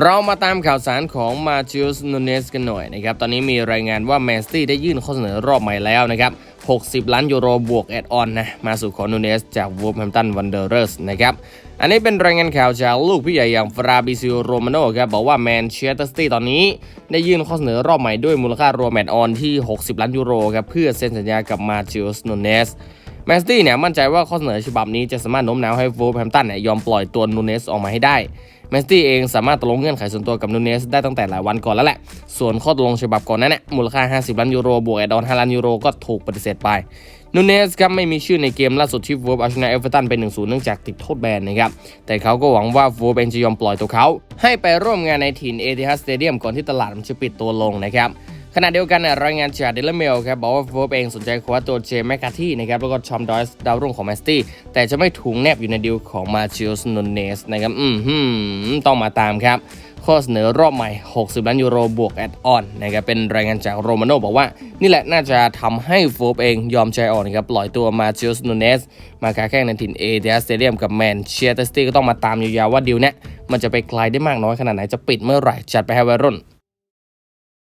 เรามาตามข่าวสารของมา t ิ e สนูเนสกันหน่อยนะครับ ตอนนี้มีรายงานว่าแมนสตี้ได้ยื่นข้อเสนอรอบใหม่แล้วนะครับ 60 ล้านยูโรบวกแอดออนนะ มาสู่ของนูเนสจากวูฟแฮมตันวันเดอร์เรสนะครับ อันนี้เป็นรายงานข่าวจากลูกพี่ใหญ่อย่างฟราบิซิโอโรมาโนครับ บอกว่าแมนเชสเตอร์ซิตี้ตอนนี้ ได้ยื่นข้อเสนอรอบใหม่ด้วยมูลค่ารวมแอดออนที่ 60 ล้านยูโรครับเพื่อเซ็นสัญญากับมาจิ e สนูเนสแมนสตี้เนี่ยมั่นใจว่าข้อเสนอฉบับนี้จะสามารถโน้มน้าวให้วูฟแฮมตันเนี่ยยอมปล่อยตัวนูเนสออกมาให้ได้ แมนสตี้เองสามารถตกลงเงื่อนไขส่วนตัวกับนูเนสได้ตั้งแต่หลายวันก่อนแล้วแหละ ส่วนข้อตกลงฉบับก่อนนั้นเนี่ยมูลค่า 50 ล้านยูโรบวกแอดออน5ล้านยูโรก็ถูกปฏิเสธไปนูเนสครับไม่มีชื่อในเกมล่าสุดที่วูฟเอาชนะเอเวอร์ตันไป 1-0 เนื่องจากติดโทษแบนนะครับ แต่เขาก็หวังว่าวูฟเองจะยอมปล่อยตัวเขา ให้ไปร่วมงานในถิ่นเอติฮัสสเตเดียมก่อนที่ตลาดมันจะปิดตัวลงนะครับ ขณะเดียวกันเนี่ยรายงานจากเดลเมลครับบอกว่าโฟบเองสนใจคว้าตัวเจมแมคคาที่นะครับแล้วก็ชอมดอยส์ดาวรุ่งของแมสตี้แต่จะไม่ถูกแนบอยู่ในดีลของมาชิลส์นนเนสนะครับอืมหืมต้องมาตามครับ ข้อเสนอรอบใหม่ 60 ล้านยูโรบวกแอดออนนะครับเป็นรายงานจากโรมาโนบอกว่า นี่แหละน่าจะทำให้โฟบเองยอมใจอ่อนครับปล่อยตัวมาชิลส์นนเนสมาค้าแข่งในถิ่นเอเดียสเตเดียมกับแมนเชสเตอร์ซิตี้ก็ต้องมาตามยาวๆว่าดีลเนี้ยมันจะไปไกลได้มากน้อยขนาดไหนจะปิดเมื่อไหร่จัดไปให้วัยรุ่น